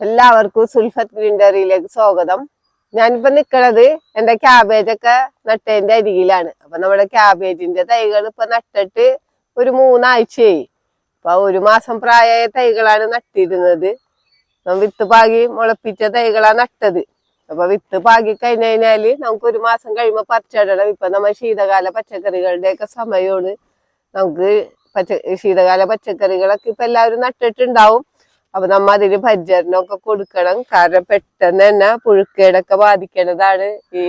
എല്ലാവർക്കും സുൽഫത്ത് ഗ്രീൻഡറിയിലേക്ക് സ്വാഗതം. ഞാനിപ്പോ നിക്കണത് എന്റെ ക്യാബേജ് ഒക്കെ നട്ടതിന്റെ അരികിലാണ്. അപ്പൊ നമ്മുടെ ക്യാബേജിന്റെ തൈകൾ ഇപ്പൊ നട്ടിട്ട് ഒരു മൂന്നാഴ്ചയായി. അപ്പൊ ഒരു മാസം പ്രായമായ തൈകളാണ് നട്ടിരുന്നത്. വിത്ത് പാകി മുളപ്പിച്ച തൈകളാണ് നട്ടത്. അപ്പൊ വിത്ത് പാകി കഴിഞ്ഞ് കഴിഞ്ഞാൽ നമുക്ക് ഒരു മാസം കഴിയുമ്പോ പറിച്ചിടണം. ഇപ്പൊ നമ്മൾ ശീതകാല പച്ചക്കറികളുടെ ഒക്കെ സമയമാണ്. നമുക്ക് പച്ച ശീതകാല പച്ചക്കറികളൊക്കെ ഇപ്പൊ എല്ലാവരും നട്ടിട്ടുണ്ടാവും. അപ്പൊ നമ്മ അതിന് പരിചരണമൊക്കെ കൊടുക്കണം. കാരണം പെട്ടെന്ന് തന്നെ പുഴുക്കേടൊക്കെ ബാധിക്കണതാണ് ഈ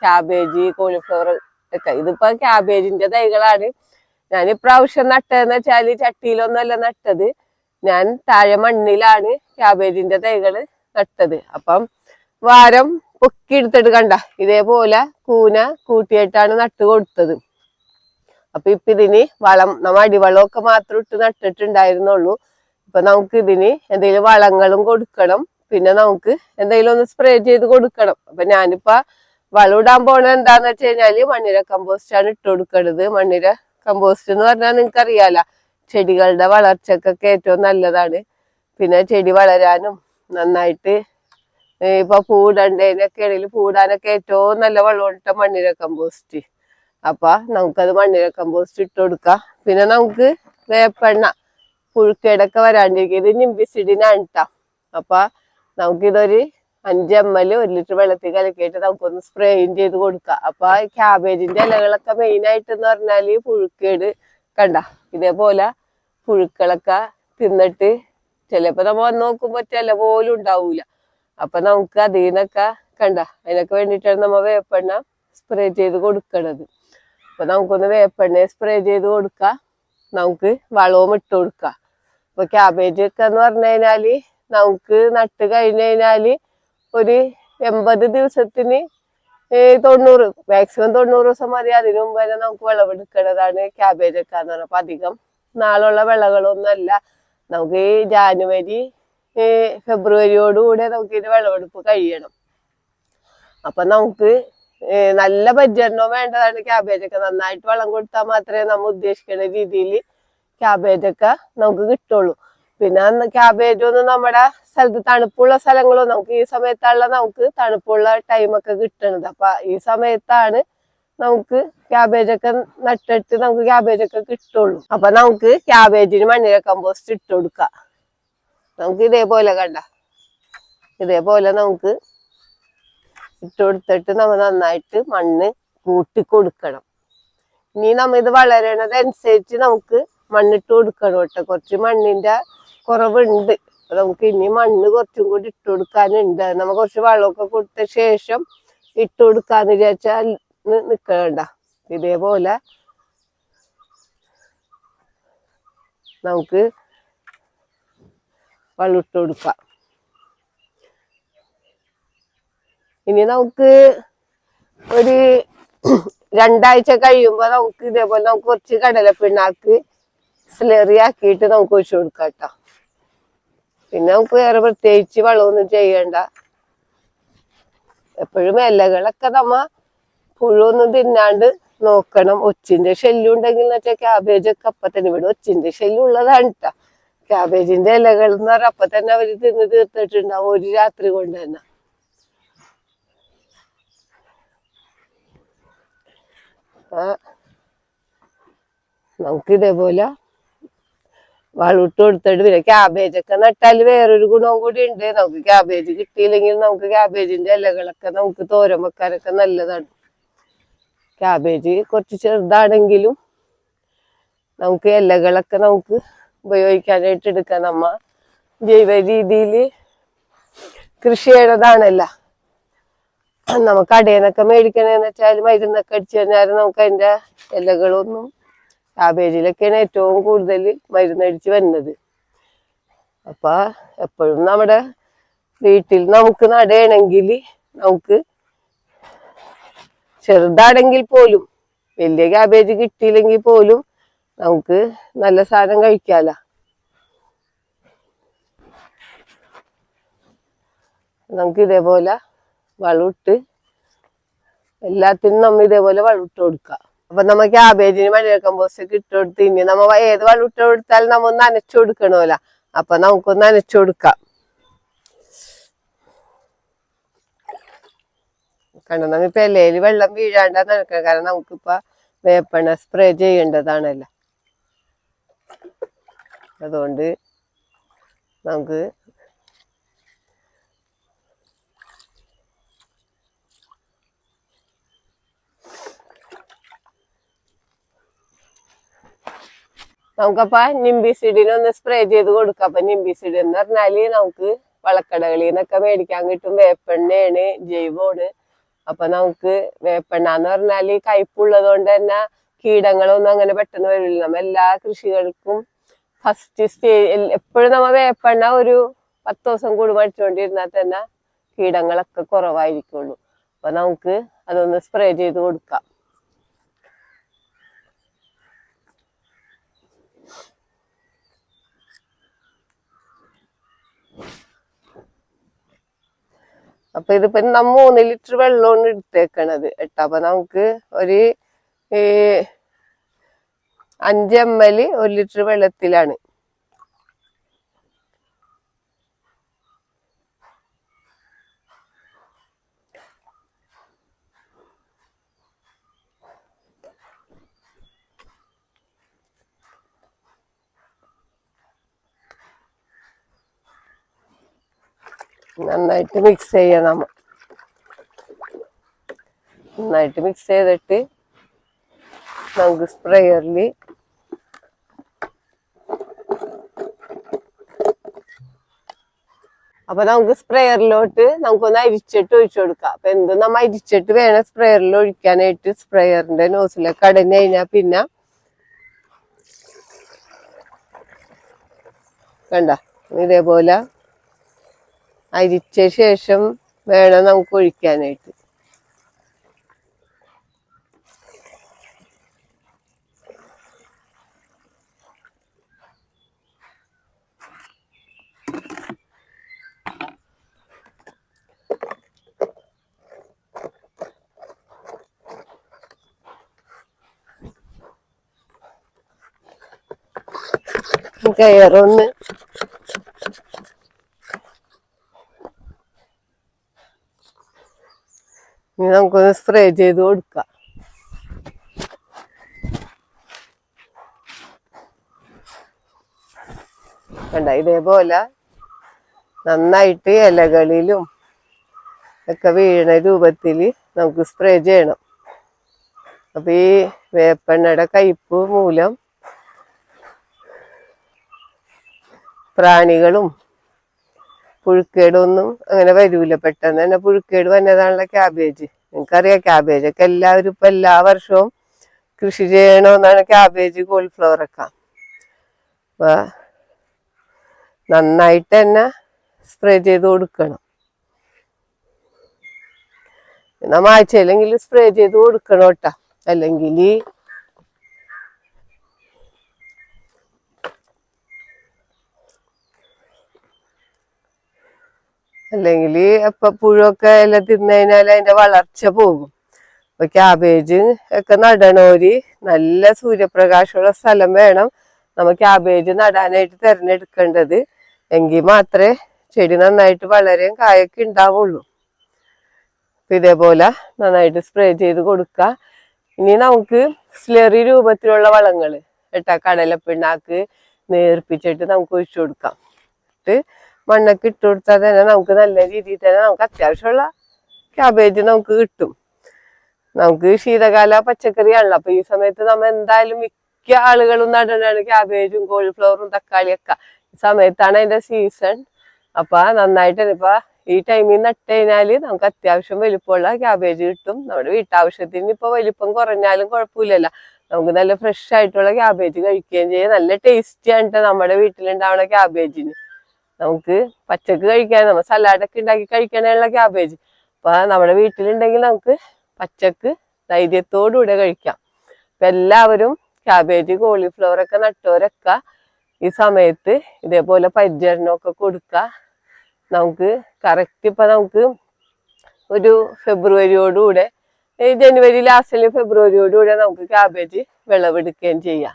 ക്യാബേജ് കോളിഫ്ലവർ ഒക്കെ. ഇതിപ്പോ ക്യാബേജിന്റെ തൈകളാണ്. ഞാൻ ഇപ്രാവശ്യം നട്ടതെന്ന് വെച്ചാൽ ചട്ടിയിലൊന്നുമല്ല നട്ടത്. ഞാൻ താഴെ മണ്ണിലാണ് ക്യാബേജിന്റെ തൈകൾ നട്ടത്. അപ്പം വാരം പൊക്കി എടുത്തിട്ട് കണ്ട ഇതേപോലെ കൂന കൂട്ടിയിട്ടാണ് നട്ട് കൊടുത്തത്. അപ്പൊ ഇപ്പൊ ഇതിന് വളം നമ്മ അടിവളമൊക്കെ മാത്രം ഇട്ട് നട്ടിട്ടുണ്ടായിരുന്നുള്ളൂ. ഇപ്പൊ നമുക്ക് ഇതിന് എന്തെങ്കിലും വളങ്ങളും കൊടുക്കണം. പിന്നെ നമുക്ക് എന്തെങ്കിലും ഒന്ന് സ്പ്രേ ചെയ്ത് കൊടുക്കണം. അപ്പൊ ഞാനിപ്പോ വളം ഇടാൻ പോണത് എന്താന്ന് വെച്ച് കഴിഞ്ഞാൽ മണ്ണിര കമ്പോസ്റ്റ് ആണ് ഇട്ട് കൊടുക്കണത്. മണ്ണിര കമ്പോസ്റ്റ് എന്ന് പറഞ്ഞാൽ നിങ്ങൾക്ക് അറിയാല ചെടികളുടെ വളർച്ചക്കൊക്കെ ഏറ്റവും നല്ലതാണ്. പിന്നെ ചെടി വളരാനും നന്നായിട്ട് ഇപ്പൊ പൂടണ്ടതിനൊക്കെ ഇടയിൽ പൂടാനൊക്കെ ഏറ്റവും നല്ല വളമിട്ട മണ്ണിര കമ്പോസ്റ്റ് അപ്പൊ നമുക്കത് മണ്ണിര കമ്പോസ്റ്റ് ഇട്ട് കൊടുക്കാം. പിന്നെ നമുക്ക് വേപ്പെണ്ണ പുഴുക്കേടൊക്കെ വരാണ്ടിരിക്കും. ഇത് നിംബിസിഡിനാണ് കേട്ടോ അപ്പൊ നമുക്കിതൊരു അഞ്ച് എം എൽ ഒരു ലിറ്റർ വെള്ളത്തിൽ കലക്കിയിട്ട് നമുക്കൊന്ന് സ്പ്രേയും ചെയ്ത് കൊടുക്കാം. അപ്പൊ ക്യാബേജിന്റെ ഇലകളൊക്കെ മെയിൻ ആയിട്ട് എന്ന് പറഞ്ഞാൽ പുഴുക്കേട് കണ്ട? ഇതേപോലെ പുഴുക്കളൊക്കെ തിന്നിട്ട് ചിലപ്പോ നമ്മ വന്ന് നോക്കുമ്പോ ചില പോലും ഉണ്ടാവൂല. അപ്പൊ നമുക്ക് അതിൽ നിന്നൊക്കെ കണ്ട? അതിനൊക്കെ വേണ്ടിയിട്ടാണ് നമ്മ വേപ്പെണ്ണ സ്പ്രേ ചെയ്ത് കൊടുക്കണത്. അപ്പൊ നമുക്കൊന്ന് വേപ്പെണ്ണ സ്പ്രേ ചെയ്ത് കൊടുക്കാം. നമുക്ക് വളവും ഇട്ട് കൊടുക്കാം. ഇപ്പൊ ക്യാബേജ് ഒക്കെ എന്ന് പറഞ്ഞു കഴിഞ്ഞാൽ നമുക്ക് നട്ട് കഴിഞ്ഞു കഴിഞ്ഞാൽ ഒരു എൺപത് ദിവസത്തിന് തൊണ്ണൂറ് മാക്സിമം തൊണ്ണൂറ് ദിവസം മതി. അതിനു മുമ്പ് തന്നെ നമുക്ക് വിളവെടുക്കേണ്ടതാണ് ക്യാബേജ് ഒക്കെ എന്ന് പറഞ്ഞാൽ അപ്പൊ അധികം നാളുള്ള വിളകളൊന്നും അല്ല നമുക്ക് ഈ ജാനുവരി ഫെബ്രുവരിയോടുകൂടെ നമുക്ക് ഇതിന് വിളവെടുപ്പ് കഴിയണം. അപ്പൊ നമുക്ക് നല്ല പരിചരണവും വേണ്ടതാണ് ക്യാബേജ് ഒക്കെ. നന്നായിട്ട് വളം കൊടുത്താൽ മാത്രമേ നമ്മൾ ഉദ്ദേശിക്കുന്ന രീതിയിൽ ക്യാബേജ് ഒക്കെ നമുക്ക് കിട്ടുള്ളൂ. പിന്നെ ക്യാബേജ് ഒന്നും നമ്മുടെ സ്ഥലത്ത് തണുപ്പുള്ള സ്ഥലങ്ങളും നമുക്ക് ഈ സമയത്താണല്ലോ നമുക്ക് തണുപ്പുള്ള ടൈമൊക്കെ കിട്ടണത്. അപ്പൊ ഈ സമയത്താണ് നമുക്ക് ക്യാബേജ് ഒക്കെ നട്ടിട്ട് നമുക്ക് ക്യാബേജ് ഒക്കെ കിട്ടുള്ളൂ. അപ്പൊ നമുക്ക് ക്യാബേജിന് മണ്ണിര കമ്പോസ്റ്റ് ഇട്ട് കൊടുക്കാം. നമുക്ക് ഇതേപോലെ കണ്ട. ഇതേപോലെ നമുക്ക് ഇട്ട് കൊടുത്തിട്ട് നമ്മൾ നന്നായിട്ട് മണ്ണ് കൂട്ടി കൊടുക്കണം. ഇനി നമ്മ ഇത് വളരണതനുസരിച്ച് നമുക്ക് മണ്ണിട്ട് കൊടുക്കണം കേട്ടോ. കുറച്ച് മണ്ണിന്റെ കുറവുണ്ട്. നമുക്ക് ഇനി മണ്ണ് കുറച്ചും കൂടി ഇട്ട് കൊടുക്കാനുണ്ട്. നമ്മ കുറച്ച് വളമൊക്കെ കൊടുത്ത ശേഷം ഇട്ട് കൊടുക്കാന്ന് വിചാരിച്ചാൽ നിക്കണ്ട ഇതേപോലെ നമുക്ക് വളം ഇട്ട് കൊടുക്കാം. ഇനി നമുക്ക് ഒരു രണ്ടാഴ്ച കഴിയുമ്പോ നമുക്ക് ഇതേപോലെ നമുക്ക് കുറച്ച് കടലപ്പിണ്ണാക്ക് സ്ലെറി ആക്കിയിട്ട് നമുക്ക് ഒഴിച്ചു കൊടുക്കാം കേട്ടോ. പിന്നെ നമുക്ക് വേറെ പ്രത്യേകിച്ച് വളമൊന്നും ചെയ്യണ്ട. എപ്പോഴും ഇലകളൊക്കെ നമ്മ പുഴുവൊന്നും തിന്നാണ്ട് നോക്കണം. ഒച്ചിന്റെ ശല്യം ഉണ്ടെങ്കിൽ എന്ന് വെച്ചാൽ ക്യാബേജ് ഒക്കെ അപ്പൊ തന്നെ ഇവിടെ ഒച്ചിന്റെ ശല്യം ഉള്ളതാണ് കേട്ടോ. ക്യാബേജിന്റെ ഇലകൾ എന്ന് പറഞ്ഞാൽ അപ്പൊ തന്നെ അവർ തിന്ന് തീർത്തിട്ടുണ്ടാവും ഒരു രാത്രി കൊണ്ട് തന്നെ. നമുക്ക് ഇതേപോലെ വളമിട്ട് കൊടുത്തിട്ട് പിന്നെ ക്യാബേജ് ഒക്കെ നട്ടാൽ വേറൊരു ഗുണവും കൂടി ഉണ്ട്. നമുക്ക് ക്യാബേജ് കിട്ടിയില്ലെങ്കിൽ നമുക്ക് ക്യാബേജിന്റെ ഇലകളൊക്കെ നമുക്ക് തോരൻ വെക്കാനൊക്കെ നല്ലതാണ്. ക്യാബേജ് കുറച്ച് ചെറുതാണെങ്കിലും നമുക്ക് ഇലകളൊക്കെ നമുക്ക് ഉപയോഗിക്കാനായിട്ട് എടുക്കാം. നമ്മ ജൈവ രീതിയിൽ കൃഷി ചെയ്യണതാണല്ലോ. നമുക്ക് കടയിൽ നിന്നൊക്കെ മേടിക്കണേന്ന് വെച്ചാൽ മരുന്നൊക്കെ അടിച്ചു കഴിഞ്ഞാൽ നമുക്ക് അതിന്റെ ഇലകളൊന്നും ക്യാബേജിലൊക്കെയാണ് ഏറ്റവും കൂടുതൽ മരുന്നടിച്ച് വരുന്നത്. അപ്പൊ എപ്പോഴും നമ്മുടെ വീട്ടിൽ നമുക്ക് നടയണമെങ്കിൽ നമുക്ക് ചെറുതാണെങ്കിൽ പോലും വലിയ ക്യാബേജ് കിട്ടിയില്ലെങ്കിൽ പോലും നമുക്ക് നല്ല സാധനം കഴിക്കാല. നമുക്ക് ഇതേപോലെ വളമിട്ട് എല്ലാത്തിനും നമ്മ ഇതേപോലെ വളമിട്ട് കൊടുക്കാം. അപ്പൊ നമ്മൾ ക്യാബേജിന് മഴ കമ്പോസ്റ്റ് ഇട്ടുകൊടുത്ത് ഇനി നമ്മ ഏത് വെള്ളം ഇട്ട് കൊടുത്താലും നമ്മ നനച്ചു കൊടുക്കണമല്ല അപ്പൊ നമുക്ക് നനച്ചു കൊടുക്കാം കാരണം നമ്മ ഇപ്പൊ ഇലയിൽ വെള്ളം വീഴാണ്ട നനക്കണം കാരണം നമുക്കിപ്പ വേപ്പണ സ്പ്രേ ചെയ്യേണ്ടതാണല്ലോ. അതുകൊണ്ട് നമുക്ക് നമുക്കപ്പ നിംബിസിഡിന് ഒന്ന് സ്പ്രേ ചെയ്ത് കൊടുക്കാം. അപ്പൊ നിംബിസിഡ് എന്ന് പറഞ്ഞാൽ നമുക്ക് വളക്കടകളിൽ നിന്നൊക്കെ മേടിക്കാൻ കിട്ടും. വേപ്പെണ്ണയാണ് ജൈവമാണ്. അപ്പൊ നമുക്ക് വേപ്പെണ്ണ എന്ന് പറഞ്ഞാൽ കയ്പുള്ളത് കൊണ്ട് തന്നെ കീടങ്ങളൊന്നും അങ്ങനെ പെട്ടെന്ന് വരില്ല. നമ്മ എല്ലാ കൃഷികൾക്കും ഫസ്റ്റ് സ്റ്റേജ് എപ്പോഴും നമ്മ വേപ്പെണ്ണ ഒരു പത്ത് ദിവസം കൂടുമ്പോൾ അടിച്ചുകൊണ്ടിരുന്നാൽ തന്നെ കീടങ്ങളൊക്കെ കുറവായിരിക്കുള്ളൂ. അപ്പൊ നമുക്ക് അതൊന്ന് സ്പ്രേ ചെയ്ത് കൊടുക്കാം. അപ്പൊ ഇതിപ്പോ നമ്മ മൂന്ന് ലിറ്റർ വെള്ളമാണ് എടുത്തേക്കണത് കേട്ടോ. അപ്പൊ നമുക്ക് ഒരു അഞ്ച് എൽ ഒരു ലിറ്റർ വെള്ളത്തിലാണ്. നന്നായിട്ട് മിക്സ് ചെയ്യണം. നന്നായിട്ട് മിക്സ് ചെയ്തിട്ട് നമുക്ക് സ്പ്രെയറിൽ അപ്പൊ നമുക്ക് സ്പ്രേയറിലോട്ട് നമുക്കൊന്ന് അരിച്ചിട്ട് ഒഴിച്ചു കൊടുക്കാം. അപ്പൊ എന്ത് നമ്മ അരിച്ചിട്ട് വേണം സ്പ്രെയറിൽ ഒഴിക്കാനായിട്ട് സ്പ്രെയറിന്റെ നോസിലൊക്കെ അടഞ്ഞു കഴിഞ്ഞാൽ പിന്നെ കണ്ട ഇതേപോലെ അരിച്ച ശേഷം വേണം നമുക്ക് ഒഴിക്കാനായിട്ട്. കയറൊന്ന് ഇനി നമുക്കൊന്ന് സ്പ്രേ ചെയ്ത് കൊടുക്കാം. കണ്ട? ഇതേപോലെ നന്നായിട്ട് ഇലകളിലും ഒക്കെ വീണ രൂപത്തിൽ നമുക്ക് സ്പ്രേ ചെയ്യണം. അപ്പൊ ഈ വേപ്പെണ്ണയുടെ കയ്പ് മൂലം പ്രാണികളും പുഴുക്കേടൊന്നും അങ്ങനെ വരൂല പെട്ടെന്ന് തന്നെ പുഴുക്കേട് വന്നതാണല്ലോ ക്യാബേജ് നിങ്ങൾക്കറിയാം ക്യാബേജ് ഒക്കെ എല്ലാവരും ഇപ്പൊ എല്ലാ വർഷവും കൃഷി ചെയ്യണമെന്നാണ് ക്യാബേജ് കോളിഫ്ലവർ ഒക്കെ. നന്നായിട്ട് തന്നെ സ്പ്രേ ചെയ്ത് കൊടുക്കണം. നമ്മ ആഴ്ചയിലെങ്കിൽ സ്പ്രേ ചെയ്ത് കൊടുക്കണം അല്ലെങ്കിൽ അല്ലെങ്കിൽ എപ്പ പുഴുവൊക്കെ എല്ലാം തിന്നു കഴിഞ്ഞാൽ അതിന്റെ വളർച്ച പോകും. അപ്പൊ ക്യാബേജ് ഒക്കെ നടണോര് നല്ല സൂര്യപ്രകാശമുള്ള സ്ഥലം വേണം നമ്മ ക്യാബേജ് നടാനായിട്ട് തിരഞ്ഞെടുക്കേണ്ടത്. എങ്കിൽ മാത്രമേ ചെടി നന്നായിട്ട് വളരെയും കായൊക്കെ ഉണ്ടാവുള്ളൂ. ഇതേപോലെ നന്നായിട്ട് സ്പ്രേ ചെയ്ത് കൊടുക്കുക ഇനി നമുക്ക് സ്ലറി രൂപത്തിലുള്ള വളങ്ങൾ കേട്ടാ കടലപ്പിണ്ണാക്ക് നേർപ്പിച്ചിട്ട് നമുക്ക് ഒഴിച്ചു കൊടുക്കാം. എന്നിട്ട് മണ്ണൊക്കെ ഇട്ട് കൊടുത്താൽ തന്നെ നമുക്ക് നല്ല രീതിയിൽ തന്നെ നമുക്ക് അത്യാവശ്യമുള്ള ക്യാബേജ് നമുക്ക് കിട്ടും. നമുക്ക് ശീതകാല പച്ചക്കറിയാണല്ലോ. അപ്പൊ ഈ സമയത്ത് നമ്മ എന്തായാലും മിക്ക ആളുകളും നടനാണ് ക്യാബേജും കോളിഫ്ലവറും തക്കാളിയൊക്കെ. ഈ സമയത്താണ് അതിന്റെ സീസൺ അപ്പൊ നന്നായിട്ട് ഇപ്പൊ ഈ ടൈമിൽ നട്ട് കഴിഞ്ഞാൽ നമുക്ക് അത്യാവശ്യം വലിപ്പമുള്ള ക്യാബേജ് കിട്ടും. നമ്മുടെ വീട്ടാവശ്യത്തിന് ഇപ്പൊ വലിപ്പം കുറഞ്ഞാലും കുഴപ്പമില്ലല്ലോ. നമുക്ക് നല്ല ഫ്രഷ് ആയിട്ടുള്ള ക്യാബേജ് കഴിക്കുകയും ചെയ്യാം. നല്ല ടേസ്റ്റി ട്ടോ നമ്മുടെ വീട്ടിലുണ്ടാവുന്ന ക്യാബേജിന് നമുക്ക് പച്ചക്ക് കഴിക്കാൻ നമ്മൾ സലാഡൊക്കെ ഉണ്ടാക്കി കഴിക്കാനുള്ള ക്യാബേജ് അപ്പൊ നമ്മുടെ വീട്ടിലുണ്ടെങ്കിൽ നമുക്ക് പച്ചക്ക് ധൈര്യത്തോടുകൂടെ കഴിക്കാം. അപ്പൊ എല്ലാവരും ക്യാബേജ് കോളിഫ്ലവർ ഒക്കെ നട്ടവരൊക്കെ ഈ സമയത്ത് ഇതേപോലെ പരിചരണമൊക്കെ കൊടുക്കുക നമുക്ക് കറക്റ്റ് ഇപ്പൊ നമുക്ക് ഒരു ഫെബ്രുവരിയോടുകൂടെ ജനുവരി ലാസ്റ്റിൽ ഫെബ്രുവരിയോടുകൂടെ നമുക്ക് ക്യാബേജ് വിളവെടുക്കുകയും ചെയ്യാം.